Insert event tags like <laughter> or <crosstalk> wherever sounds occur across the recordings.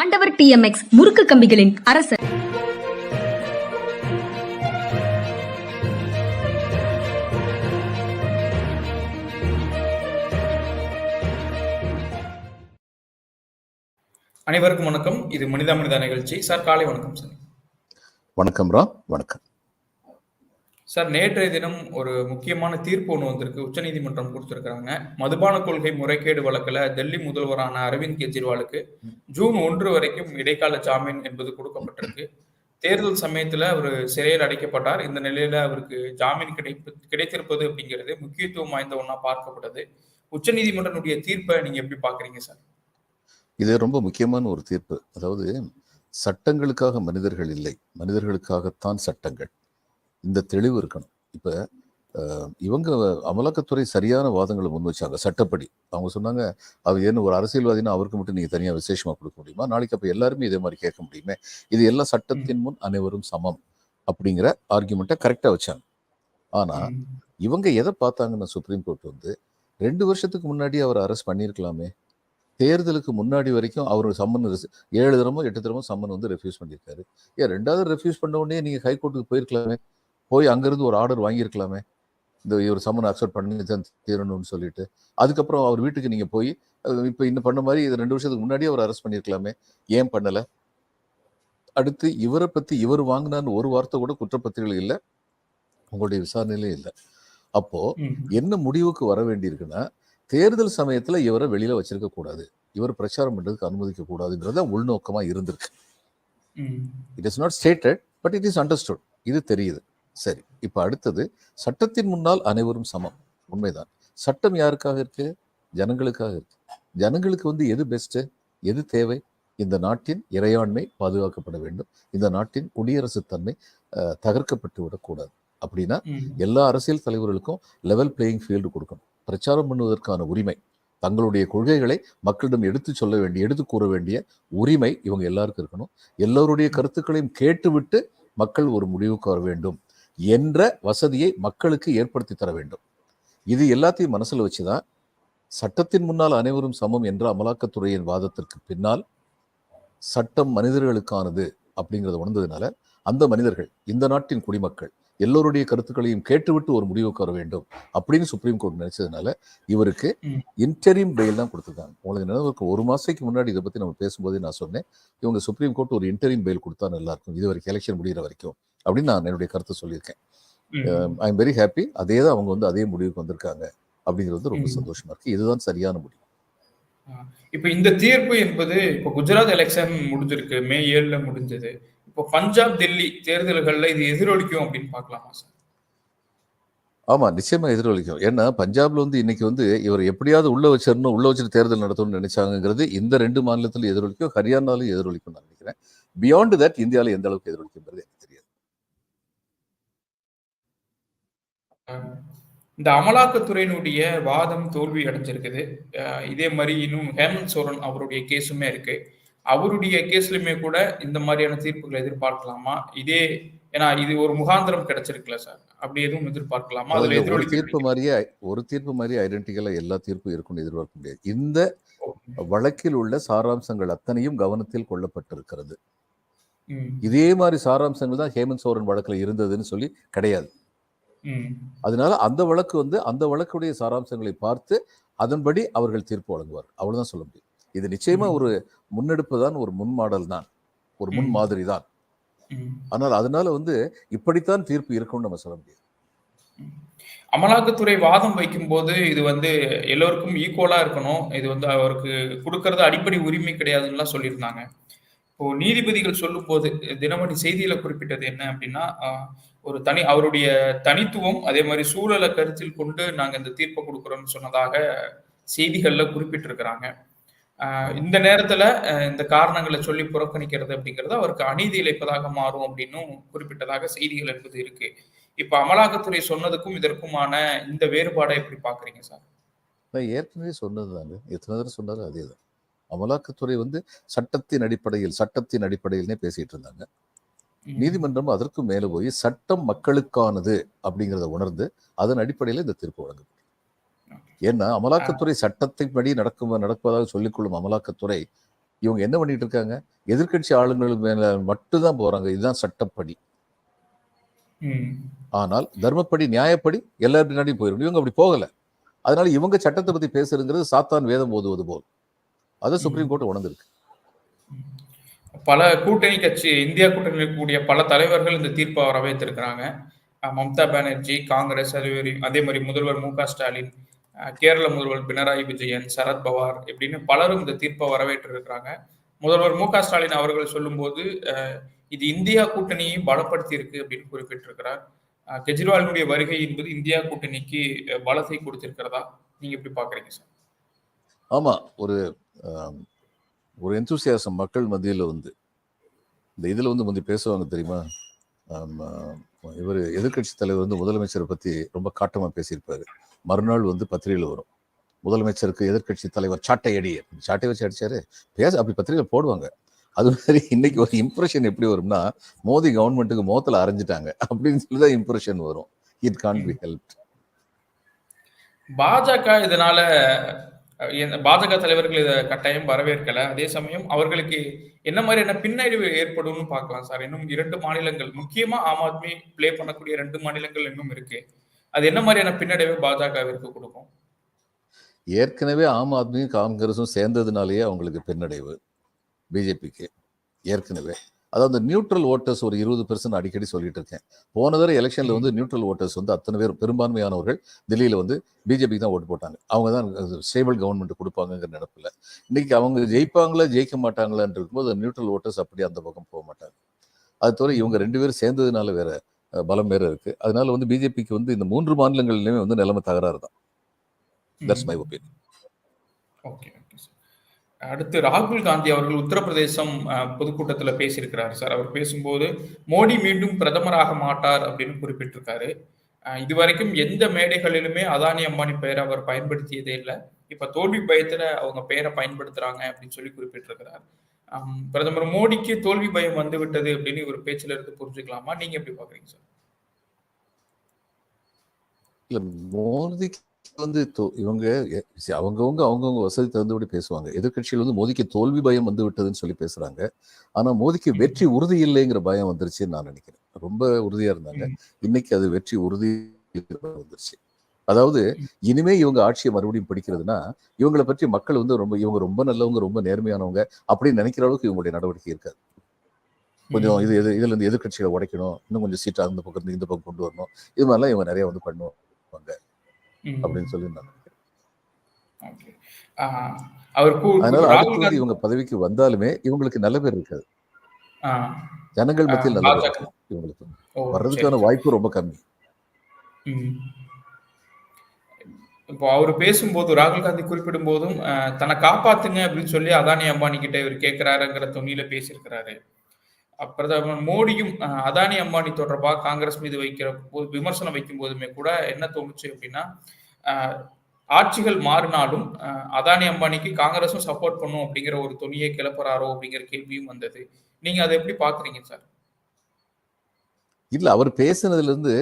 ஆண்டவர் டிஎம்எக்ஸ் முறுக்கு கம்பிகளின் அரசர். அனைவருக்கும் வணக்கம். இது மனிதா மனிதா நிகழ்ச்சி. சார் காலை வணக்கம் சார். வணக்கம் ராம் வணக்கம். சார் நேற்றைய தினம் ஒரு முக்கியமான தீர்ப்பு ஒன்று வந்திருக்கு. உச்சநீதிமன்றம் கொடுத்துருக்காங்க மதுபான கொள்கை முறைகேடு வழக்கில் டெல்லி முதல்வரான அரவிந்த் கெஜ்ரிவாலுக்கு ஜூன் ஒன்று வரைக்கும் இடைக்கால ஜாமீன் என்பது கொடுக்கப்பட்டிருக்கு. தேர்தல் சமயத்தில் அவர் சிறையில் அடைக்கப்பட்டார். இந்த நிலையில அவருக்கு ஜாமீன் கிடைப்பு கிடைத்திருப்பது அப்படிங்கிறது முக்கியத்துவம் வாய்ந்த ஒன்றா பார்க்கப்படுது உச்சநீதிமன்றனுடைய தீர்ப்பை நீங்க எப்படி பாக்குறீங்க சார்? இது ரொம்ப முக்கியமான ஒரு தீர்ப்பு. அதாவது சட்டங்களுக்காக மனிதர்கள் இல்லை. மனிதர்களுக்காகத்தான் சட்டங்கள். இந்த தெளிவு இருக்கணும். இப்போ இவங்க அமலாக்கத்துறை சரியான வாதங்களை முன் வச்சாங்க சட்டப்படி. அவங்க சொன்னாங்க அவர் என்ன ஒரு அரசியல்வாதினா அவருக்கு மட்டும் நீங்கள் தனியாக விசேஷமாக கொடுக்க முடியுமா? நாளைக்கு அப்போ எல்லாருமே இதே மாதிரி கேட்க முடியுமே? இது எல்லாம் சட்டத்தின் முன் அனைவரும் சமம். அப்படிங்கிற ஆர்கியூமெண்ட்டை கரெக்டாக வச்சாங்க. ஆனால் இவங்க எதை பார்த்தாங்கன்னு சுப்ரீம் கோர்ட் வந்து ரெண்டு வருஷத்துக்கு முன்னாடி அவர் அரெஸ்ட் பண்ணியிருக்கலாமே. தேர்தலுக்கு முன்னாடி வரைக்கும் அவர் சம்மன் ஏழு தரமோ எட்டு தரமோ சம்மன் வந்து ரெஃப்யூஸ் பண்ணியிருக்காரு. ஏன் ரெண்டாவது ரெஃப்யூஸ் பண்ண உடனே நீங்கள் ஹைகோர்ட்டுக்கு போயிருக்கலாமே? போய் அங்கேருந்து ஒரு ஆர்டர் வாங்கியிருக்கலாமே. இந்த இவர் சம்மன் அக்செப்ட் பண்ணி தான் தீரணும்னு சொல்லிட்டு. அதுக்கப்புறம் அவர் வீட்டுக்கு நீங்கள் போய் இப்போ இன்னும் பண்ண மாதிரி இது ரெண்டு வருஷத்துக்கு முன்னாடியே அவர் அரெஸ்ட் பண்ணியிருக்கலாமே. ஏன் பண்ணலை? அடுத்து இவரை பற்றி இவர் வாங்கினான்னு ஒரு வார்த்தை கூட குற்றப்பத்திரிகள் இல்லை. உங்களுடைய விசாரணையிலே இல்லை. அப்போ என்ன முடிவுக்கு வர வேண்டியிருக்குன்னா தேர்தல் சமயத்துல இவரை வெளியில வச்சிருக்க கூடாது. இவர் பிரச்சாரம் பண்றதுக்கு அனுமதிக்க கூடாதுங்கிறத உள்நோக்கமா இருந்திருக்கு. It is not stated but it is understood இது தெரியுது. சரி இப்ப அடுத்தது சட்டத்தின் முன்னால் அனைவரும் சமம். உண்மைதான். சட்டம் யாருக்காக இருக்கு? ஜனங்களுக்காக இருக்கு. ஜனங்களுக்கு வந்து எது பெஸ்ட் எது தேவை? இந்த நாட்டின் இறையாண்மை பாதுகாக்கப்பட வேண்டும். இந்த நாட்டின் குடியரசு தன்மை தகர்க்கப்பட்டு விடக்கூடாது. அப்படின்னா எல்லா அரசியல் தலைவர்களுக்கும் லெவல் பிளேயிங் ஃபீல்டு கொடுக்கணும். பிரச்சாரம் பண்ணுவதற்கான உரிமை தங்களுடைய கொள்கைகளை மக்களிடம் எடுத்து சொல்ல வேண்டிய எடுத்து கூற வேண்டிய உரிமை இவங்க எல்லாருக்கும் இருக்கணும். எல்லோருடைய கருத்துக்களையும் கேட்டுவிட்டு மக்கள் ஒரு முடிவுக்கு வர வேண்டும். என்ற வசதியை மக்களுக்கு ஏற்படுத்தி தர வேண்டும். இது எல்லாத்தையும் மனசில் வச்சுதான் சட்டத்தின் முன்னால் அனைவரும் சமம் என்ற அமலாக்கத்துறையின் வாதத்திற்கு பின்னால் சட்டம் மனிதர்களுக்கானது அப்படிங்கிறத உணர்ந்ததுனால அந்த மனிதர்கள் இந்த நாட்டின் குடிமக்கள் எல்லோருடைய கருத்துக்களையும் கேட்டுவிட்டு ஒரு முடிவுக்கு வர வேண்டும் அப்படின்னு சுப்ரீம் கோர்ட் நினைச்சதுனால இவருக்கு இன்டரிம் பெயில் தான் கொடுத்துருக்காங்க. உங்களுக்கு நினைவுக்கு ஒரு மாசத்துக்கு முன்னாடி இதை பத்தி நம்ம பேசும்போதே நான் சொன்னேன். இவங்க சுப்ரீம் கோர்ட் ஒரு இன்டரிம் பெயில் கொடுத்தா நல்லா இருக்கும். இது வரைக்கும் எலெக்ஷன் முடிகிற வரைக்கும். அப்படின்னு நான் என்னுடைய கருத்தை சொல்லியிருக்கேன். ஐ எம் வெரி ஹாப்பி அதே தான் அவங்க வந்து அதே முடிவுக்கு வந்திருக்காங்க அப்படிங்கிறது ரொம்ப சந்தோஷமா இருக்கு. இதுதான் சரியான முடிவு. இப்ப இந்த தீர்ப்பு என்பது இப்ப குஜராத் எலெக்ஷன் முடிஞ்சிருக்கு. மே ஏழுல முடிஞ்சது. இப்போ பஞ்சாப் டெல்லி தேர்தல்கள்ல இது எதிரொலிக்கும் அப்படின்னு பார்க்கலாமா சார்? ஆமா நிச்சயமா எதிரொலிக்கும். ஏன்னா பஞ்சாப்ல வந்து இன்னைக்கு வந்து இவர் எப்படியாவது உள்ள வச்சிடணும் உள்ள வச்சுட்டு தேர்தல் நடத்தணும்னு நினைச்சாங்கிறது இந்த ரெண்டு மாநிலத்திலும் எதிரொலிக்கும் ஹரியானாலும் எதிரொலிக்கும் நான் நினைக்கிறேன். பியாண்ட் தட் இந்தியாவில் எந்த அளவுக்கு எதிரொலிக்குங்கிறது எனக்கு தெரியாது. இந்த அமலாக்கத்துறையினுடைய வாதம் தோல்வி அடைஞ்சிருக்குது. இதே மாதிரி இன்னும் ஹேமந்த் சோரன் அவருடைய கேஸுமே இருக்கு. அவருடைய கேஸ்லயுமே கூட இந்த மாதிரியான தீர்ப்புகளை எதிர்பார்க்கலாமா? இதே ஏன்னா இது ஒரு முகாந்திரம் கிடைச்சிருக்குல்ல சார். அப்படி எதுவும் எதிர்பார்க்கலாமா? அதுல ஒரு தீர்ப்பு மாதிரியே ஒரு தீர்ப்பு மாதிரி ஐடென்டிக்கலா எல்லா தீர்ப்பும் இருக்கும்னு எதிர்பார்க்க முடியாது. இந்த வழக்கில் உள்ள சாராம்சங்கள் அத்தனையும் கவனத்தில் கொள்ளப்பட்டிருக்கிறது. இதே மாதிரி சாராம்சங்கள் தான் ஹேமந்த் சோரன் வழக்குல இருந்ததுன்னு சொல்லி கிடையாது. அதனால அந்த வழக்கு வந்து அந்த வழக்குடைய சாராம்சங்களை பார்த்து அதன்படி அவர்கள் தீர்ப்பு வழங்குவார். அவ்வளவுதான் சொல்ல முடியும். இது நிச்சயமா ஒரு முன்னெடுப்பு தான் ஒரு முன் மாடல் தான். ஒரு முன் மாதிரி தான் ஆனால் அதனால வந்து இப்படித்தான் தீர்ப்பு இருக்கும்னு நம்ம சொல்ல முடியாது. அமலாக்கத்துறை வாதம் வைக்கும் போது இது வந்து எல்லோருக்கும் ஈக்குவலா இருக்கணும். இது வந்து அவருக்கு கொடுக்கறது அடிப்படை உரிமை கிடையாதுன்னு சொல்லியிருந்தாங்க. இப்போ நீதிபதிகள் சொல்லும் போது தினமணி செய்தியில குறிப்பிட்டது என்ன அப்படின்னா ஒரு தனி அவருடைய தனித்துவம் அதே மாதிரி சூழலை கருத்தில் கொண்டு நாங்க இந்த தீர்ப்பை கொடுக்குறோம்னு சொன்னதாக செய்திகள்ல குறிப்பிட்டிருக்கிறாங்க. இந்த நேரத்துல இந்த காரணங்களை சொல்லி புறக்கணிக்கிறது அப்படிங்கிறது அவருக்கு அநீதி இழைப்பதாக மாறும் அப்படின்னும் குறிப்பிட்டதாக செய்திகள் என்பது இருக்கு. இப்ப அமலாக்கத்துறை சொன்னதுக்கும் இதற்குமான இந்த வேறுபாடை எப்படி பாக்குறீங்க சார்? நான் ஏற்கனவே சொன்னது தாங்க. எத்தனை தடவை சொன்னாலும் அதே தான். அமலாக்கத்துறை வந்து சட்டத்தின் அடிப்படையில் சட்டத்தின் அடிப்படையில்னே பேசிட்டு இருந்தாங்க. நீதிமன்றம் அதற்கு மேல போய் சட்டம் மக்களுக்கானது அப்படிங்கிறத உணர்ந்து அதன் அடிப்படையில் இந்த தீர்ப்பு வழங்கப்படும் ஏன்னா அமலாக்கத்துறை சட்டத்தை படி நடக்கும் நடப்பதாக சொல்லிக்கொள்ளும் அமலாக்கத்துறை இவங்க என்ன பண்ணிட்டு இருக்காங்க? எதிர்க்கட்சி ஆளுங்கள் மேல மட்டும்தான் போறாங்க. இதுதான் சட்டப்படி. ஆனால் தர்மப்படி நியாயப்படி எல்லாரும் பின்னாடியும் போயிடும். இவங்க அப்படி போகல. அதனால இவங்க சட்டத்தை பத்தி பேசுறதுங்கிறது சாத்தான் வேதம் ஓதுவது போல். அதை சுப்ரீம் கோர்ட் உணர்ந்திருக்கு. பல கூட்டணி கட்சி இந்தியா கூட்டணியில் இருக்கக்கூடிய பல தலைவர்கள் இந்த தீர்ப்பை வரவேற்றிருக்கிறாங்க மம்தா பானர்ஜி காங்கிரஸ் அதே மாதிரி அதே மாதிரி முதல்வர் மு க ஸ்டாலின் கேரள முதல்வர் பினராயி விஜயன் சரத் பவார் இப்படின்னு பலரும் இந்த தீர்ப்பை வரவேற்றிருக்கிறாங்க. முதல்வர் மு க ஸ்டாலின் அவர்கள் சொல்லும்போது இது இந்தியா கூட்டணியை பலப்படுத்தி இருக்கு அப்படின்னு குறிப்பிட்டிருக்கிறார். கெஜ்ரிவாலினுடைய வருகை என்பது இந்தியா கூட்டணிக்கு பலத்தை கொடுத்திருக்கிறதா? நீங்க எப்படி பாக்குறீங்க சார்? ஆமாம் ஒரு ஒரு எந்தூசியாசம் மக்கள் மத்தியில் வந்து இந்த இதில் வந்து முந்தி பேசுவாங்க தெரியுமா? இவர் எதிர்க்கட்சி தலைவர் வந்து முதலமைச்சரை பற்றி ரொம்ப காட்டமாக பேசியிருப்பாரு. மறுநாள் வந்து பத்திரிகையில் வரும். முதலமைச்சருக்கு எதிர்க்கட்சி தலைவர் சாட்டை அடி சாட்டை வச்சு அடித்தாரு பேச அப்படி பத்திரிகையில் போடுவாங்க. அது மாதிரி இன்னைக்கு ஒரு இம்ப்ரெஷன் எப்படி வரும்னா மோடி கவர்மெண்ட்டுக்கு மோத்துல அரைஞ்சிட்டாங்க அப்படின்னு சொல்லி தான் இம்ப்ரெஷன் வரும். இட் கான் பி ஹெல்ப் பாஜக இதனால பாஜக தலைவர்கள் இதை கட்டாயம் வரவேற்கல. அதே சமயம் அவர்களுக்கு என்ன மாதிரியான பின்னடைவு ஏற்படும்னு பார்க்கலாம் சார். இன்னும் இரண்டு மாநிலங்கள் முக்கியமா ஆம் ஆத்மி ப்ளே பண்ணக்கூடிய ரெண்டு மாநிலங்கள் இன்னும் இருக்கு. அது என்ன மாதிரியான பின்னடைவு பாஜகவிற்கு கொடுக்கும்? ஏற்கனவே ஆம் ஆத்மியும் காங்கிரஸும் சேர்ந்ததுனாலேயே அவங்களுக்கு பின்னடைவு. பிஜேபிக்கு ஏற்கனவே. அதாவது அந்த நியூட்ரல் ஓட்டர்ஸ் ஒரு இருபது பெர்சன்ட் அடிக்கடி சொல்லிட்டு இருக்கேன். போன தடவை எலெக்ஷன்ல வந்து நியூட்ரல் ஓட்டர்ஸ் வந்து அத்தனை பேர் பெரும்பான்மையானவர்கள் டெல்லியில வந்து பிஜேபிக்கு தான் ஓட்டு போட்டாங்க. அவங்க தான் ஸ்டேபிள் கவர்மெண்ட் கொடுப்பாங்கங்கிற நினைப்பில். இன்னைக்கு அவங்க ஜெயிப்பாங்களா ஜெயிக்க மாட்டாங்களான்னு இருக்கும்போது நியூட்ரல் ஓட்டர்ஸ் அப்படி அந்த பக்கம் போக மாட்டாங்க. அது தவிர இவங்க ரெண்டு பேரும் சேர்ந்ததுனால வேற பலம் வேற இருக்கு. அதனால வந்து பிஜேபிக்கு வந்து இந்த மூன்று மாநிலங்கள்லயுமே வந்து நிலைமை தகராறு தான். That's my. Opinion okay okay sir அடுத்து ராகுல் காந்தி அவர்கள் உத்தரப்பிரதேசம் பொதுக்கூட்டத்தில் பேசியிருக்கிறார் சார். அவர் பேசும்போது மோடி மீண்டும் பிரதமராக மாட்டார் அப்படின்னு குறிப்பிட்டிருக்காரு. இதுவரைக்கும் எந்த மேடைகளிலுமே அதானி அம்பானி பெயரை அவர் பயன்படுத்தியதே இல்லை. இப்ப தோல்வி பயத்துல அவங்க பெயரை பயன்படுத்துறாங்க அப்படின்னு சொல்லி குறிப்பிட்டிருக்கிறார். பிரதமர் மோடிக்கு தோல்வி பயம் வந்து விட்டது அப்படின்னு ஒரு பேச்சுல இருந்து புரிஞ்சுக்கலாமா? நீங்க எப்படி பாக்குறீங்க சார்? இல்ல வந்து இவங்க அவங்கவங்க அவங்கவங்க வசதி தகுந்தபடி பேசுவாங்க. எதிர்க்கட்சிகள் வந்து மோதிக்கு தோல்வி பயம் வந்து விட்டதுன்னு சொல்லி பேசுறாங்க. ஆனா மோதிக்கு வெற்றி உறுதி இல்லைங்கிற பயம் வந்துருச்சுன்னு நான் நினைக்கிறேன். ரொம்ப உறுதியா இருந்தாங்க. இன்னைக்கு அது வெற்றி உறுதி வந்துருச்சு. அதாவது இனிமே இவங்க ஆட்சியை மறுபடியும் பிடிக்கிறதுனா இவங்களை பற்றி மக்கள் வந்து ரொம்ப இவங்க ரொம்ப நல்லவங்க ரொம்ப நேர்மையானவங்க அப்படின்னு நினைக்கிற அளவுக்கு இவங்களுடைய நடவடிக்கை இருக்காது. கொஞ்சம் இது இது இதுல இருந்து எதிர்க்கட்சிகளை உடைக்கணும். இன்னும் கொஞ்சம் சீட்டா அந்த பக்கம் இருந்து இந்த பக்கம் கொண்டு வரணும். இது மாதிரிலாம் இவங்க நிறைய வந்து பண்ணுவாங்க. அப்படின்னு சொல்லி நான் அதனால ராகுல் அடுத்து வந்து காந்தி இவங்க பதவிக்கு வந்தாலுமே இவங்களுக்கு நல்ல பேர் இருக்காது. ஜனங்கள் மத்தியில் நல்ல பேர் இவங்களுக்கு. வர்றதுக்கான. வாய்ப்பு ரொம்ப கம்மி. இப்போ அவர் பேசும்போது ராகுல் காந்தி குறிப்பிடும் போதும் தன்னை காப்பாத்துங்க அப்படின்னு சொல்லி அதானி அம்பானி கிட்ட இவர் கேட்கிறாருங்கிற தொனியில பேசியிருக்கிறாரு. பிரதமர் மோடியும் அதானி அம்பானி தொடர்பா காங்கிரஸ் மீது வைக்கிற போது விமர்சனம் வைக்கும் போதுமே கூட என்ன தோணுச்சு அப்படின்னா ஆட்சிகள் மாறினாலும் அதானி அம்பானிக்கு காங்கிரஸும் சப்போர்ட் பண்ணும் அப்படிங்கிற ஒரு தொனியை கிளப்புறாரோ அப்படிங்கிற கேள்வியும் வந்தது. நீங்க அதை எப்படி பாக்குறீங்க சார்? இல்ல அவர் பேசுனதுல இருந்து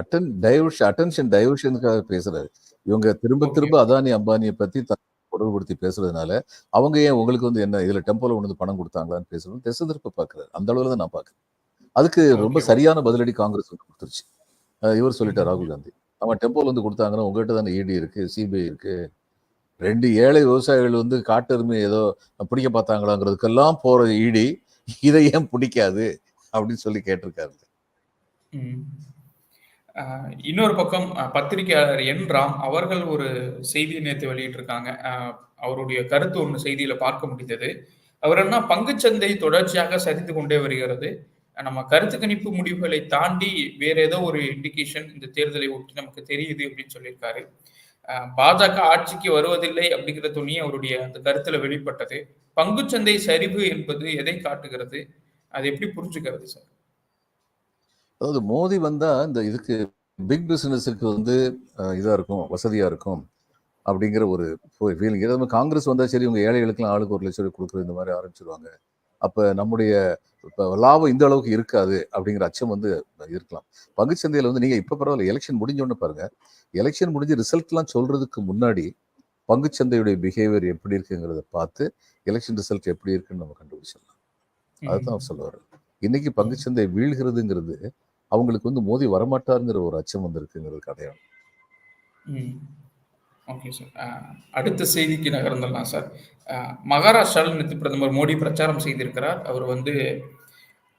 அட்டன் டைவர்ஷன் அட்டென்ஷன் டைவர்ஷனுக்காக பேசுறாரு. இவங்க திரும்ப. திரும்ப அதானி அம்பானியை பத்தி தொடர்புபடுத்தி பேசுறதுனால அவங்க ஏன் உங்களுக்கு வந்து என்ன இதுல டெம்போல வந்து பணம் கொடுத்தாங்களான்னு பேசுறது திசை திருப்ப பாக்குறாரு அந்த அளவுல தான் நான் பாக்குறேன் அதுக்கு ரொம்ப. சரியான பதிலடி காங்கிரஸ் வந்து கொடுத்துருச்சு. இவர் சொல்லிட்டார் ராகுல் காந்தி. அவன் டெம்போல வந்து கொடுத்தாங்கன்னா உங்ககிட்ட தானே இடி இருக்கு சிபிஐ இருக்கு. ரெண்டு ஏழை விவசாயிகள் வந்து காட்டெருமை ஏதோ பிடிக்க பார்த்தாங்களாங்கிறதுக்கெல்லாம் போற இடி இதை ஏன் பிடிக்காது? அப்படின்னு சொல்லி கேட்டிருக்காரு. இன்னொரு பக்கம் பத்திரிகையாளர் என் ராம் அவர்கள் ஒரு செய்தியை நேற்று வெளியிட்டிருக்காங்க. அவருடைய கருத்து ஒன்று செய்தியில பார்க்க முடிந்தது. அவர் என்ன பங்குச்சந்தை தொடர்ச்சியாக சரிந்து கொண்டே வருகிறது. நம்ம கருத்து கணிப்பு முடிவுகளை தாண்டி வேற ஏதோ ஒரு இண்டிகேஷன் இந்த தேர்தலை ஒட்டி நமக்கு தெரியுது அப்படின்னு சொல்லியிருக்காரு. பாஜக ஆட்சிக்கு வருவதில்லை அப்படிங்கிற துணி அவருடைய அந்த கருத்துல வெளிப்பட்டது. பங்குச்சந்தை சரிவு என்பது எதை காட்டுகிறது? அதை எப்படி புரிஞ்சுக்கிறது சார்? அதாவது மோடி வந்தா இந்த இதுக்கு பிக் பிசினஸுக்கு வந்து அஹ், இதா இருக்கும் வசதியா இருக்கும் அப்படிங்கிற ஒரு ஃபீலிங் ஏதாவது காங்கிரஸ் வந்தா சரி உங்க ஏழைகளுக்கெல்லாம் ஆளுக்கு ஒரு லட்சம் ரூபாய் கொடுக்குறது இந்த மாதிரி ஆரம்பிச்சிருவாங்க. அப்ப நம்முடைய இப்ப லாபம் இந்த அளவுக்கு இருக்காது அப்படிங்கிற அச்சம் வந்து இருக்கலாம். பங்குச்சந்தையில வந்து நீங்க இப்ப பரவாயில்ல எலெக்ஷன் முடிஞ்ச உடனே பாருங்க. எலெக்ஷன் முடிஞ்சு ரிசல்ட்லாம் சொல்றதுக்கு முன்னாடி பங்குச்சந்தையுடைய பிஹேவியர் எப்படி இருக்குங்கிறத பார்த்து எலெக்ஷன் ரிசல்ட் எப்படி இருக்குன்னு நம்ம கண்டுபிடிச்சிடலாம். அதுதான் அவர் சொல்ல வர்றாரு இன்னைக்கு பங்குச்சந்தை வீழ்கிறதுங்கிறது அவங்களுக்கு வந்து மோதி வரமாட்டாருங்கிற ஒரு அச்சம் வந்திருக்குங்கிறது அடையாளம் ஓகே சார் அடுத்த செய்திக்கு நகர்ந்துடலாம் சார் மகாராஷ்டிராவில் நேற்று பிரதமர் மோடி பிரச்சாரம் செய்திருக்கிறார். அவர் வந்து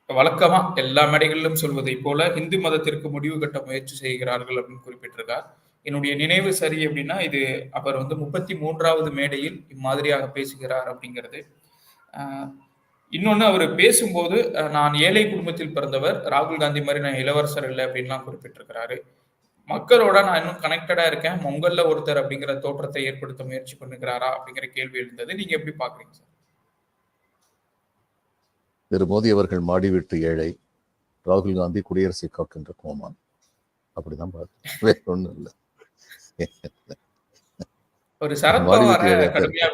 வழக்கமாக எல்லா மேடைகளிலும் சொல்வதைப் போல இந்து மதத்திற்கு முடிவு கட்ட முயற்சி செய்கிறார்கள் அப்படின்னு குறிப்பிட்டிருக்கார். என்னுடைய நினைவு சரி அப்படின்னா இது அவர் வந்து முப்பத்தி மூன்றாவது மேடையில் இம்மாதிரியாக பேசுகிறார் அப்படிங்கிறது. இன்னொன்னு அவர் பேசும்போது நான் ஏழை குடும்பத்தில் பிறந்தவர் ராகுல் காந்தி மாதிரி நான் இளவரசர் இல்லை அப்படின்லாம் குறிப்பிட்டிருக்கிறாரு. மக்களோட நான் இன்னும் கனெக்டடா இருக்கேன். உங்கள ஒருத்தர் அப்படிங்கிற தோற்றத்தை ஏற்படுத்த முயற்சி பண்ணுகிறாரா அப்படிங்கிற கேள்வி எழுந்தது. நீங்க எப்படி பாக்குறீங்க சார்? திரு மோடி அவர்கள் மாடி வீட்டு ஏழை ராகுல் காந்தி குடியரசை காக்கின்ற கோமான். அப்படிதான் பார்த்து. வேற ஒண்ணும் இல்லை. ஒரு சரத்பவார கடுமையா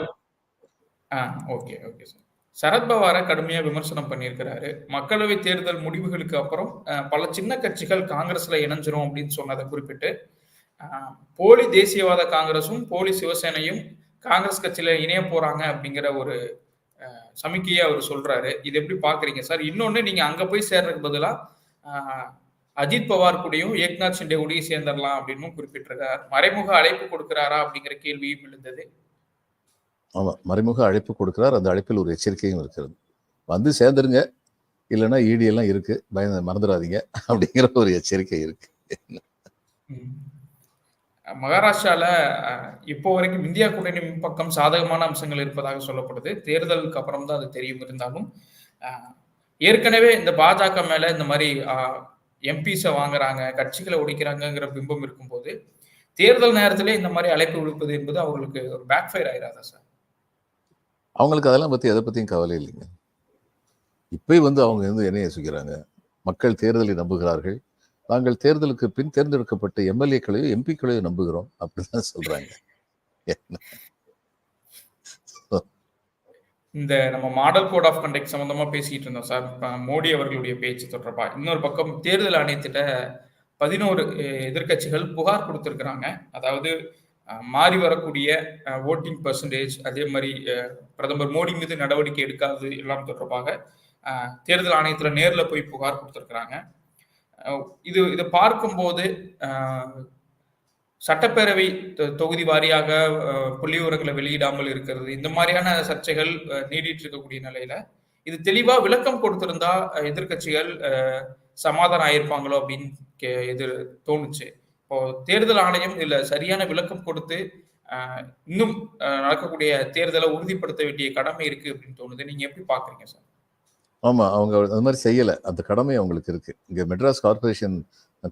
ஓகே ஓகே சார். சரத்பவாரை கடுமையா விமர்சனம் பண்ணியிருக்கிறாரு. மக்களவை தேர்தல் முடிவுகளுக்கு அப்புறம் பல சின்ன கட்சிகள் காங்கிரஸ்ல இணைஞ்சிரும் அப்படின்னு சொன்னதை குறிப்பிட்டு போலி தேசியவாத காங்கிரஸும் போலி சிவசேனையும் காங்கிரஸ் கட்சியில இணைய போறாங்க அப்படிங்கிற ஒரு சமிக்கையை அவர் சொல்றாரு. இது எப்படி பாக்குறீங்க? சார் இன்னொன்னு நீங்க அங்க போய் சேர்றதுக்கு பதிலா அஜித் பவார் கூடயும் ஏக்நாத் ஷிண்டே கூடயும் சேர்ந்துடலாம் அப்படின்னு குறிப்பிட்டிருக்கார். மறைமுக அழைப்பு கொடுக்கிறாரா அப்படிங்கிற கேள்வியும் எழுந்தது. ஆமாம் மறைமுக அழைப்பு கொடுக்குறார். அந்த அழைப்பில் ஒரு எச்சரிக்கையும் இருக்கிறது. வந்து சேர்ந்துருங்க. இல்லைன்னா ஈடியெல்லாம் எல்லாம் இருக்கு. பயந்து மறந்துடாதீங்க. <laughs> அப்படிங்கிற ஒரு எச்சரிக்கை இருக்கு. மகாராஷ்டிரால இப்போ வரைக்கும் இந்தியா கூட்டணி பக்கம் சாதகமான அம்சங்கள் இருப்பதாக சொல்லப்படுது. தேர்தலுக்கு அப்புறம் தான் அது தெரியும் இருந்தாலும் ஏற்கனவே இந்த பாஜக மேல இந்த மாதிரி எம்பிஸை வாங்குறாங்க கட்சிகளை ஒடிக்கிறாங்கிற பிம்பம் இருக்கும்போது தேர்தல் நேரத்திலே இந்த மாதிரி அழைப்பு விடுப்பது என்பது அவர்களுக்கு ஒரு பேக் ஃபயர் ஆயிராதா சார்? அவங்களுக்கு அதெல்லாம் பற்றி எதை பற்றியும் கவலை இல்லைங்க. இப்பயும் வந்து அவங்க வந்து என்ன யோசிக்கிறாங்க மக்கள் தேர்தலை நம்புகிறார்கள். நாங்கள் தேர்தலுக்கு பின் தேர்ந்தெடுக்கப்பட்ட எம்எல்ஏக்களையும் எம்பிக்களையும் நம்புகிறோம். அப்படிதான் சொல்றாங்க. இந்த நம்ம மாடல் கோட் ஆஃப் கண்டக்ட் சம்பந்தமா பேசிட்டு இருந்தோம் சார். மோடி அவர்களுடைய பேச்சு தொடர்பா. இன்னொரு பக்கம் தேர்தல் ஆணையத்திட்ட பதினோரு எதிர்க்கட்சிகள் புகார் கொடுத்திருக்கிறாங்க. அதாவது மாறி வரக்கூடிய ஓட்டிங் பர்சன்டேஜ் அதே மாதிரி பிரதமர் மோடி மீது நடவடிக்கை எடுக்காது எல்லாம் தொடர்பாக தேர்தல் ஆணையத்தில் நேரில் போய் புகார் கொடுத்துருக்குறாங்க. இது இதை பார்க்கும்போது சட்டப்பேரவை தொ- தொகுதி வாரியாக புள்ளிவரங்களை புள்ளி விவரங்களை வெளியிடாமல் இருக்கிறது இந்த மாதிரியான சர்ச்சைகள் நீடிட்டு இருக்கக்கூடிய நிலையில இது தெளிவா விளக்கம் கொடுத்திருந்தா எதிர்கட்சிகள் எதிர்க்கட்சிகள் சமாதானம் ஆயிருப்பாங்களோ அப்படின்னு கே- எதிர் தோணுச்சு. இப்போ தேர்தல் ஆணையம் இதுல சரியான விளக்கம் கொடுத்து இன்னும் நடக்கக்கூடிய தேர்தலை உறுதிப்படுத்த வேண்டிய கடமை இருக்கு அப்படின்னு தோணுது. நீங்க எப்படி பாக்குறீங்க சார்? ஆமா அவங்க அந்த மாதிரி செய்யல. அந்த கடமை அவங்களுக்கு இருக்கு. இங்க மெட்ராஸ் கார்பரேஷன்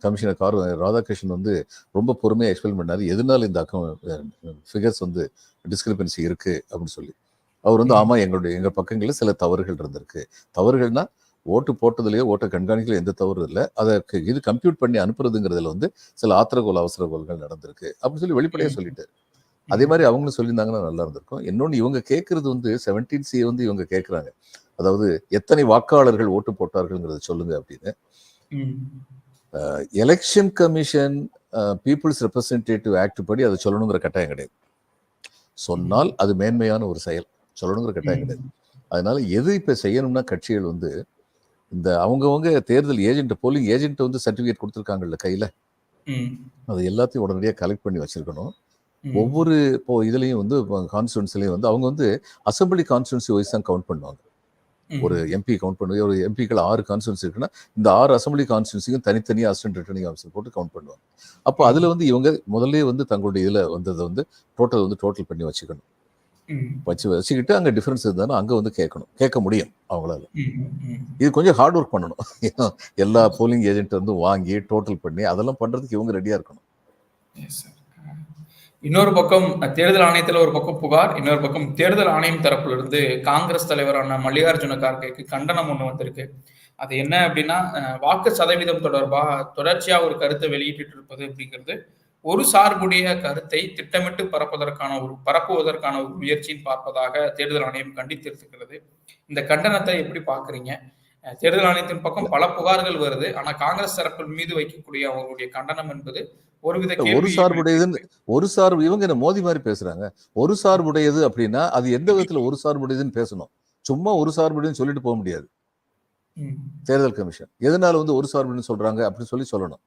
கமிஷனர் கார் ராதாகிருஷ்ணன் வந்து ரொம்ப பொறுமையா எக்ஸ்பிளைன் பண்ணாரு. எதனால இந்த அக்கம் ஃபிகர்ஸ் வந்து டிஸ்கிரிபன்சி இருக்கு அப்படின்னு சொல்லி. அவர் வந்து ம். ஆமா எங்களுடைய எங்க பக்கங்களில் சில தவறுகள் இருந்திருக்கு. தவறுகள்னா ஓட்டு போட்டதுலயோ ஓட்டை கண்காணிக்கல எந்த தவறும் இல்லை. அதை இது கம்ப்யூட் பண்ணி அனுப்புறதுங்கிறதுல வந்து சில ஆத்திரகோல் அவசரகோல்கள் நடந்திருக்கு. அப்படின்னு சொல்லி வெளிப்படையா ம். சொல்லிட்டாரு. அதே மாதிரி அவங்களும் சொல்லியிருந்தாங்கன்னா நல்லா இருந்திருக்கும். இன்னொன்று இவங்க கேட்கறது வந்து செவன்டீன் சி வந்து இவங்க கேட்குறாங்க அதாவது எத்தனை வாக்காளர்கள் ஓட்டு போட்டார்கள்ங்கிறத சொல்லுங்க அப்படின்னு. Election commission people's representative act படி அதை சொல்லணுங்கிற கட்டாயம் கிடையாது. சொன்னால் அது மேன்மையான ஒரு செயல். சொல்லணுங்கிற கட்டாயம். கிடையாது. அதனால எது இப்ப செய்யணும்னா கட்சிகள் வந்து இந்த அவங்கவங்க தேர்தல் ஏஜென்ட் போலிங் ஏஜென்ட் வந்து சர்டிபிகேட் கொடுத்துருக்காங்கல்ல கையில. அது எல்லாத்தையும் உடனடியாக கலெக்ட் பண்ணி வச்சிருக்கணும். ஒவ்வொரு இப்போ இதுலயும் வந்து கான்ஸ்டுவன்சிலையும் வந்து அவங்க வந்து அசம்பிளி கான்ஸ்டுவன்சி வைஸ் தான் கவுண்ட் பண்ணுவாங்க. ஒரு எம்பி கவுண்ட் பண்ணுவாங்க ஒரு எம்பிக்கள் ஆறு கான்ஸ்டுவன்சி இருக்குன்னா இந்த ஆறு அசம்பிளி கான்ஸ்டுவன்சிக்கும் தனித்தனியாக அசிஸ்டன்ட் ரிட்டர்னிங் ஆஃபீஸர் போட்டு கவுண்ட் பண்ணுவாங்க அப்போ அதுல வந்து இவங்க முதல்ல வந்து தங்களுடைய இதுல வந்ததை வந்து டோட்டல் வந்து டோட்டல் பண்ணி வச்சுக்கணும். வச்சு வச்சுக்கிட்டு அங்க டிஃபரன்ஸ் இருந்தாலும் அங்க வந்து கேட்கணும். கேட்க முடியும் அவங்களால. இது கொஞ்சம் ஹார்ட் ஒர்க் பண்ணணும். <laughs> எல்லா போலிங் ஏஜென்ட் வந்து வாங்கி டோட்டல் பண்ணி அதெல்லாம் பண்றதுக்கு இவங்க ரெடியா இருக்கணும். இன்னொரு பக்கம் தேர்தல் ஆணையத்துல ஒரு பக்கம் புகார் இன்னொரு பக்கம் தேர்தல் ஆணையம் தரப்புல இருந்து காங்கிரஸ் தலைவரான மல்லிகார்ஜுன கார்கேக்கு கண்டனம் ஒண்ணு வந்திருக்கு. அது என்ன அப்படின்னா வாக்கு சதவீதம் தொடர்பா தொடர்ச்சியா ஒரு கருத்தை வெளியிட்டு இருப்பது அப்படிங்கிறது ஒரு சார்புடைய கருத்தை திட்டமிட்டு பரப்பதற்கான ஒரு பரப்புவதற்கான ஒரு முயற்சின்னு பார்ப்பதாக தேர்தல் ஆணையம் கண்டித்திருக்கிறது. இந்த கண்டனத்தை எப்படி பாக்குறீங்க தேர்தல் ஆணையத்தின் பக்கம் பல புகார்கள் வருது. ஆனா காங்கிரஸ் தரப்பின் மீது வைக்கக்கூடிய அவங்களுடைய கண்டனம் என்பது ஒருவித ஒரு சார்புடையதுன்னு ஒரு சார்பு இவங்க என்ன மோதி மாதிரி பேசுறாங்க? ஒரு சார்புடையது அப்படின்னா அது எந்த விதத்துல ஒரு சார்புடையதுன்னு பேசணும். சும்மா ஒரு சார்புடையதுன்னு சொல்லிட்டு போக முடியாது. தேர்தல் கமிஷன். எதனால வந்து ஒரு சார்புன்னு சொல்றாங்க அப்படின்னு சொல்லி சொல்லணும்.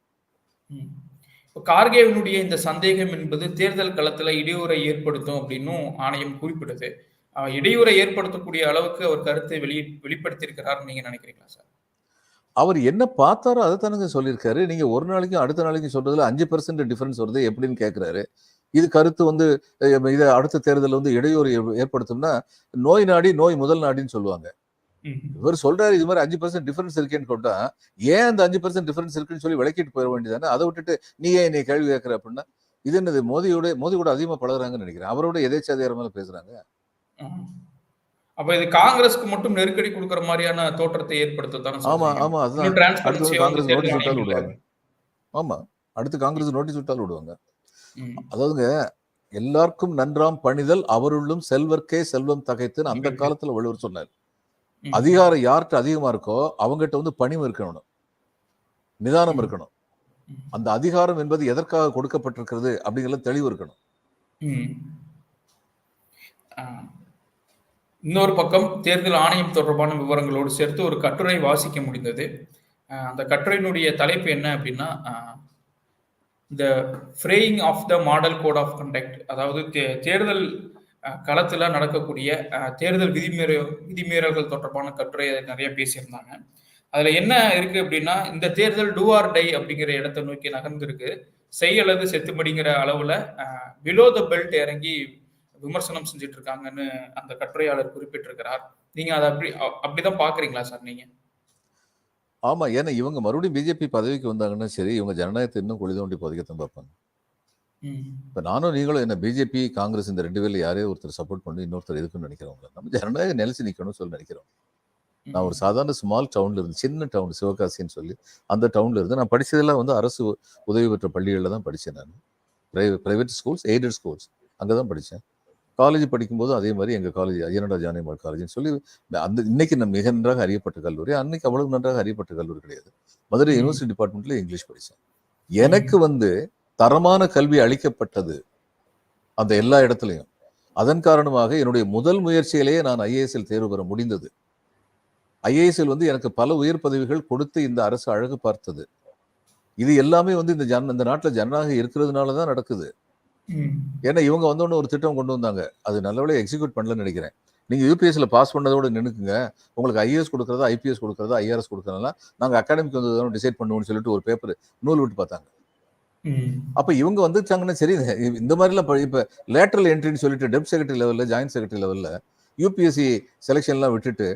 கார்கேவினுடைய இந்த சந்தேகம் என்பது தேர்தல் களத்துல இடையூறை ஏற்படுத்தும் அப்படின்னும் ஆணையம் குறிப்பிடுது. இடையூறை ஏற்படுத்தக்கூடிய அளவுக்கு அவர் கருத்தை வெளி வெளிப்படுத்தியிருக்கிறார் நீங்க நினைக்கிறீங்களா சார்? அவர் என்ன பார்த்தாரோ அதை தானங்க சொல்லியிருக்காரு. நீங்க ஒரு நாளைக்கும் அடுத்த நாளைக்கும் சொல்றதுல அஞ்சு பர்சன்ட் டிஃபரன்ஸ் வருது எப்படின்னு கேட்கிறாரு இது கருத்து வந்து இதை அடுத்த தேர்தலில் வந்து இடையூறு ஏற்படுத்தும்னா நோய் நாடி நோய் முதல் நாடின்னு சொல்லுவாங்க. இவர் சொல்றாரு இது மாதிரி அஞ்சு பர்சன்ட் டிஃபரன்ஸ் இருக்கேன்னு கொண்டா ஏன் அந்த அஞ்சு பர்சன்ட் டிஃபரன்ஸ் இருக்குன்னு சொல்லி விளக்கிட்டு போயிட வேண்டியதானே அதை விட்டுட்டு நீ ஏன் என்னை கேள்வி கேட்கற அப்படின்னா இது என்னது மோதியோட மோதி கூட அதிகமா பழகுறாங்கன்னு நினைக்கிறேன். அவரோட எதேச்சாதிகாரமாக பேசுறாங்க. அப்ப இது காங்கிரஸ்க்கு மட்டும் நெருக்கடி கொடுக்கிற மாதிரியான தோற்றத்தை ஏற்படுத்தத்தானே ஆமா ஆமா அதுதான். அடுத்து காங்கிரஸ் நோட்டீஸ் விட்டாலும் விடுவாங்க. ஆமா அடுத்து காங்கிரஸ் நோட்டீஸ் விட்டாலும் விடுவாங்க. அதாவதுங்க எல்லாருக்கும் நன்றாம் பணிதல் அவருள்ளும் செல்வர்க்கே செல்வம் தகைத்துன்னு அந்த. காலத்துல வள்ளுவர் சொன்னார். அதிகாரம் யார்கிட்ட அதிகமா இருக்கோ அவங்ககிட்ட வந்து பணிவு இருக்கணும். நிதானம். இருக்கணும். அந்த அதிகாரம் என்பது எதற்காக கொடுக்கப்பட்டிருக்கிறது அப்படிங்கிறதுல தெளிவு இருக்கணும். இன்னொரு பக்கம் தேர்தல் ஆணையம் தொடர்பான விவரங்களோடு சேர்த்து ஒரு கட்டுரை வாசிக்க முடிந்தது. அந்த கட்டுரையினுடைய தலைப்பு என்ன அப்படின்னா the fraying of the model code of conduct அதாவது தேர்தல் களத்துல நடக்கக்கூடிய தேர்தல் விதிமீற விதிமீறல்கள் தொடர்பான கட்டுரை நிறைய பேசியிருந்தாங்க. அதுல என்ன இருக்கு அப்படின்னா இந்த தேர்தல் டூ ஆர் டை அப்படிங்கிற இடத்தை நோக்கி நகர்ந்திருக்கு. செய் அல்லது செத்துமடிங்கிற அளவுல பிலோ த பெல்ட் இறங்கி விமர்சனம் செஞ்சுட்டு இருக்காங்கன்னு அந்த கட்டுரையாளர் குறிப்பிட்டிருக்கிறார். நீங்க அதை அப்படி அப்படிதான் பாக்குறீங்களா சார் நீங்க? ஆமா ஏன்னா இவங்க மறுபடியும் பிஜேபி பதவிக்கு வந்தாங்கன்னா சரி இவங்க ஜனநாயகத்தை இன்னும் குழி தோண்டி புதைக்கத்தான் பார்ப்பாங்க. இப்ப நானும் நீங்களும் என்ன பிஜேபி காங்கிரஸ் இந்த ரெண்டு பேர்ல யாரையோ ஒருத்தர் சப்போர்ட் பண்ணி இன்னொருத்தர் எதுக்குன்னு நினைக்கிறவங்க. நம்ம ஜனநாயகம் நிலைச்சு நிக்கணும்னு சொல்லி நினைக்கிறோம். நான் ஒரு சாதாரண ஸ்மால் டவுன்ல இருந்து சின்ன டவுன் சிவகாசின்னு சொல்லி அந்த டவுன்ல இருந்து நான் படிச்சதெல்லாம் வந்து அரசு உதவி பெற்ற பள்ளிகளில் தான் படித்தேன் நான். Private private schools aided schools அங்கே தான் படித்தேன் காலேஜ் படிக்கும்போது அதே மாதிரி எங்கள் காலேஜ் ஐயனடா ஜானிமால் காலேஜ்னு சொல்லி அந்த இன்னைக்கு நம்ம மிக நன்றாக அறியப்பட்ட கல்லூரி. அன்னைக்கு அவ்வளவு நன்றாக அறியப்பட்ட கல்லூரி கிடையாது. மதுரை. யூனிவர்சிட்டி டிபார்ட்மெண்ட்ல இங்கிலீஷ் படித்தேன் எனக்கு வந்து தரமான கல்வி அளிக்கப்பட்டது அந்த எல்லா இடத்துலையும். அதன் காரணமாக என்னுடைய முதல் முயற்சியிலேயே நான் ஐஏஎஸ்எல் தேர்வு பெற முடிந்தது. ஐஏஎஸ்எல் வந்து எனக்கு பல உயர் பதவிகள் கொடுத்து இந்த அரசு அழகு பார்த்தது. இது எல்லாமே வந்து இந்த ஜன இந்த நாட்டில் ஜனநாயகம் இருக்கிறதுனால தான் நடக்குது. ஏன்னா இவங்க வந்தோடனே ஒரு திட்டம் கொண்டு வந்தாங்க. அது நல்லபடியாக எக்ஸிக்யூட் பண்ணலன்னு நினைக்கிறேன். நீங்க யூபிஎஸ்ல பாஸ் பண்ணதோட நின்னுக்குங்க. உங்களுக்கு ஐஏஎஸ் கொடுக்கறதா ஐபிஎஸ் கொடுக்கறதா ஐஆர்எஸ் கொடுக்கறதா நாங்க அகாடமிக் வந்து டிசைட் பண்ணுவோம்னு சொல்லிட்டு ஒரு பேப்பர் நூல் விட்டு பார்த்தாங்க. அப்ப இவங்க வந்துட்டாங்கன்னா சரி இந்த மாதிரிலாம் இப்ப லேட்டரல் என்ட்ரின்னு சொல்லிட்டு டெப் செக்ரட்டரி லெவல்ல ஜாயின்ட் செக்ரட்டரி லெவல்ல யூபிஎஸ்சி செலெக்ஷன்லாம் விட்டுட்டு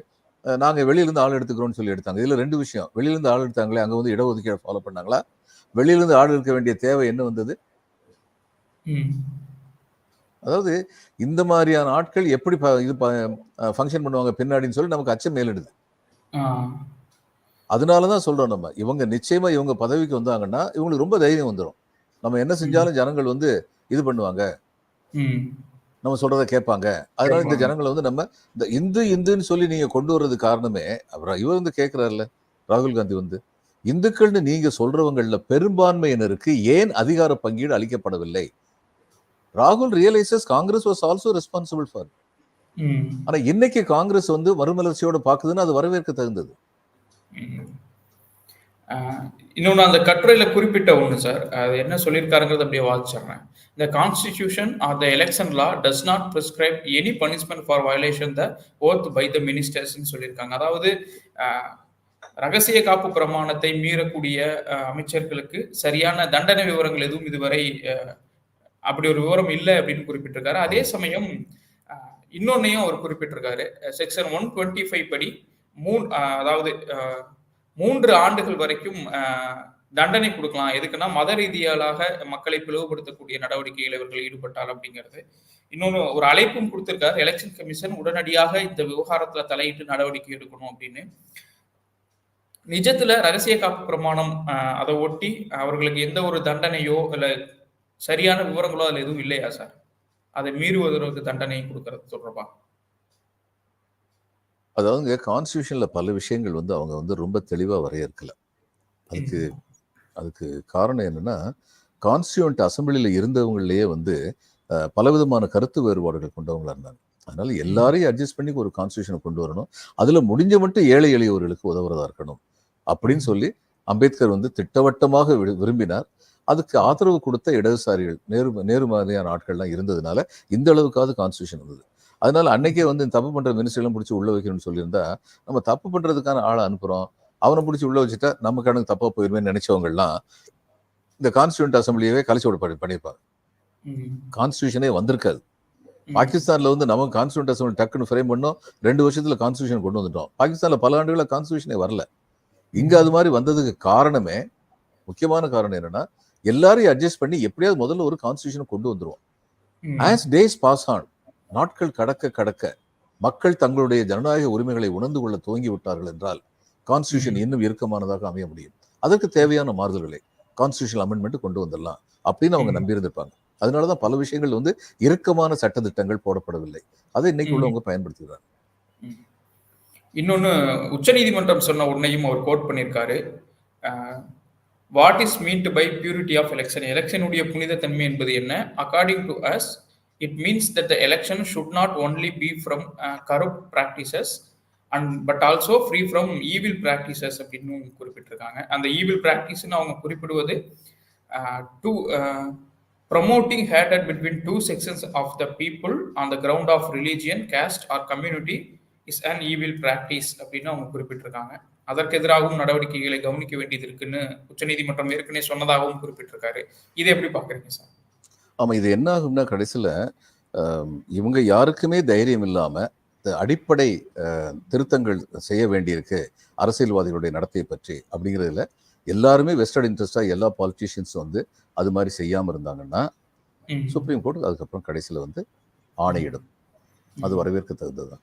அஹ், நாங்க வெளியில இருந்து ஆள் எடுத்துக்கிறோம்னு சொல்லி எடுத்தாங்க. இதுல ரெண்டு விஷயம். வெளியில இருந்து ஆள் எடுத்தாங்களே அங்க வந்து இடஒதுக்கீடு ஃபாலோ பண்ணாங்களா? வெளியில இருந்து ஆள் இருக்க வேண்டிய தேவை என்ன வந்தது. அதாவது இந்த மாதிரியான ஆட்கள் எப்படி இது ஃபங்க்ஷன் பண்ணுவாங்க பின்னாடின்னு சொல்லி நமக்கு அச்சம் மேலிடுது. அதனால தான் சொல்றோம் நம்ம. இவங்க நிச்சயமா இவங்க பதவிக்கு வந்தாங்கன்னா இவங்களுக்கு ரொம்ப தைரியம் வந்துடும் நம்ம என்ன செஞ்சாலும் ஜனங்கள் வந்து இது பண்ணுவாங்க. நம்ம சொல்றதை கேட்பாங்க. அதனால இந்த. ஜனங்களை வந்து நம்ம இந்த இந்து இந்துன்னு சொல்லி நீங்க கொண்டு வர்றது காரணமே அப்புறம் இவர் வந்து கேட்கிறாருல்ல ராகுல் காந்தி வந்து இந்துக்கள்னு நீங்க சொல்றவங்கள்ல பெரும்பான்மையினருக்கு ஏன் அதிகார பங்கீடு அளிக்கப்படவில்லை? ராகுல் realises Congress was also responsible for. ஆனா இன்னைக்கு காங்கிரஸ் வந்து மறுமலர்ச்சியோட பாக்குதுன்னு அது வரவேற்க தகுந்தது. இன்னொன்று அந்த கட்டுரையில் குறிப்பிட்ட ஒன்று சார் அது என்ன சொல்லியிருக்காருங்கிறது அப்படியே வாசிச்சிடுறேன். இந்த constitution or the election law does not prescribe any punishment for violation the oath by the மினிஸ்டர்ஸ்ன்னு சொல்லியிருக்காங்க. அதாவது ரகசிய காப்பு பிரமாணத்தை மீறக்கூடிய அமைச்சர்களுக்கு சரியான தண்டனை விவரங்கள் எதுவும் இதுவரை அப்படி ஒரு விவரம் இல்லை அப்படின்னு குறிப்பிட்டிருக்காரு. அதே சமயம் இன்னொன்னையும் அவர் குறிப்பிட்டிருக்காரு. செக்ஷன் ஒன் டுவெண்ட்டி ஃபைவ் படி மூணு அதாவது மூன்று ஆண்டுகள் வரைக்கும் தண்டனை கொடுக்கலாம். எதுக்குன்னா மத ரீதியாலாக மக்களை பிளவுபடுத்தக்கூடிய நடவடிக்கையில் இவர்கள் ஈடுபட்டால் அப்படிங்கிறது. இன்னொன்று ஒரு அழைப்பும் கொடுத்திருக்காரு. எலெக்ஷன் கமிஷன் உடனடியாக இந்த விவகாரத்துல தலையிட்டு நடவடிக்கை எடுக்கணும் அப்படின்னு. நிஜத்துல ரகசிய காப்பு பிரமாணம் அதை ஒட்டி அவர்களுக்கு எந்த ஒரு தண்டனையோ இல்லை சரியான விவரங்களோ அதில் எதுவும் இல்லையா சார்? அதை மீறுவதற்கு தண்டனை கொடுக்கறது சொல்றப்பா அதாவதுங்க கான்ஸ்டியூஷன்ல பல விஷயங்கள் வந்து அவங்க வந்து ரொம்ப தெளிவா வரையறுக்கல. அதுக்கு அதுக்கு காரணம் என்னன்னா கான்ஸ்டியூண்ட் அசம்பிளியில் இருந்தவங்களையே வந்து பலவிதமான கருத்து வேறுபாடுகள் கொண்டவங்களா இருந்தாங்க. அதனால எல்லாரையும் அட்ஜஸ்ட் பண்ணி ஒரு கான்ஸ்டியூஷனை கொண்டு வரணும். அதுல முடிஞ்ச மட்டும் ஏழை எளியவர்களுக்கு உதவுறதா இருக்கணும். அப்படின்னு சொல்லி அம்பேத்கர் வந்து திட்டவட்டமாக விரும்பினார். அதுக்கு ஆதரவு கொடுத்த இடதுசாரிகள் நேரு நேரு மாதிரியான ஆட்கள்லாம் இருந்ததுனால இந்த அளவுக்காவது கான்ஸ்டியூஷன் இருந்தது அதனால அன்னைக்கே வந்து தப்பு பண்ற மினிஸ்டர்லாம் பிடிச்சி உள்ள வைக்கணும்னு சொல்லியிருந்தா நம்ம தப்பு பண்றதுக்கான ஆளை அனுப்புறோம் அவனை பிடிச்சி உள்ள வச்சுட்டா நம்ம கணக்கு தப்பா போயிருமே நினைச்சவங்கலாம் இந்த கான்ஸ்டியூண்ட் அசம்பிளியவே கலைச்சு விட பண்ணி- பண்ணியிருப்பாங்க. கான்ஸ்டியூஷனே வந்திருக்காது. பாகிஸ்தான்ல வந்து நம்ம கான்ஸ்டியூண்ட் அசம்பிளி டக்குன்னு ஃப்ரேம் பண்ணோம் ரெண்டு வருஷத்துல கான்ஸ்டியூஷன் கொண்டு வந்துட்டோம் பாகிஸ்தான்ல பல ஆண்டுகளா கான்ஸ்டியூஷனே வரல இங்க அது மாதிரி வந்ததுக்கு காரணமே முக்கியமான காரணம் என்னன்னா எல்லாரையும் அட்ஜஸ்ட் பண்ணி எப்படியாவது முதல்ல ஒரு கான்ஸ்டியூஷன் கொண்டு வந்துருவோம். ஆஸ் டேஸ் பாஸ் ஆன் நாட்கள் கடக்க கடக்க மக்கள் தங்களுடைய ஜனநாயக உரிமைகளை உணர்ந்து கொள்ள துவங்கி விட்டார்கள் என்றால் கான்ஸ்டியூஷன் இன்னும் இறுக்கமானதாக அமைய முடியும். அதற்கு தேவையான மாறுதல்களை கான்ஸ்டியூஷன் அமெண்ட்மெண்ட் கொண்டு வந்துடலாம் அப்படின்னு அவங்க. நம்பியிருந்திருப்பாங்க. அதனாலதான் பல விஷயங்கள் வந்து இறுக்கமான சட்டத்திட்டங்கள் போடப்படவில்லை. அதை இன்னைக்கு. உள்ளவங்க பயன்படுத்துகிறாங்க இன்னொன்னு உச்சநீதிமன்றம் சொன்ன ஒன்னையும் அவர் கோட் பண்ணியிருக்காரு. What is meant by purity of election எலெக்ஷனுடைய புனித தன்மை என்பது என்ன? According to us it means that the election should not only be from corrupt practices and but also free from evil practices அப்படின்னு குறிப்பிட்டிருக்காங்க. அந்த ஈவில் ப்ராக்டிஸ்னு அவங்க குறிப்பிடுவது to promoting hated between two sections of the people on the ground of religion caste or community is and evil practice அப்படின்னு அவங்க குறிப்பிட்டிருக்காங்க. அதற்கு எதிராகவும் நடவடிக்கைகளை கவனிக்க வேண்டியது இருக்குன்னு உச்சநீதிமன்றம் ஏற்கனவே சொன்னதாகவும் குறிப்பிட்டிருக்காரு. இதை எப்படி பாக்குறீங்க சார்? ஆமா இது என்ன ஆகும்னா கடைசியில இவங்க யாருக்குமே தைரியம் இல்லாம இந்த அடிப்படை திருத்தங்கள் செய்ய வேண்டியிருக்கு அரசியல்வாதிகளுடைய நடத்தையை பற்றி அப்படிங்கிறதுல எல்லாருமே வெஸ்டர்ட் இன்ட்ரெஸ்டா எல்லா பாலிட்டிஷியன்ஸும் வந்து அது மாதிரி செய்யாம இருந்தாங்கன்னா. சுப்ரீம் கோர்ட் அதுக்கப்புறம் கடைசியில வந்து ஆணையிடும். அது வரவேற்க தகுந்ததுதான்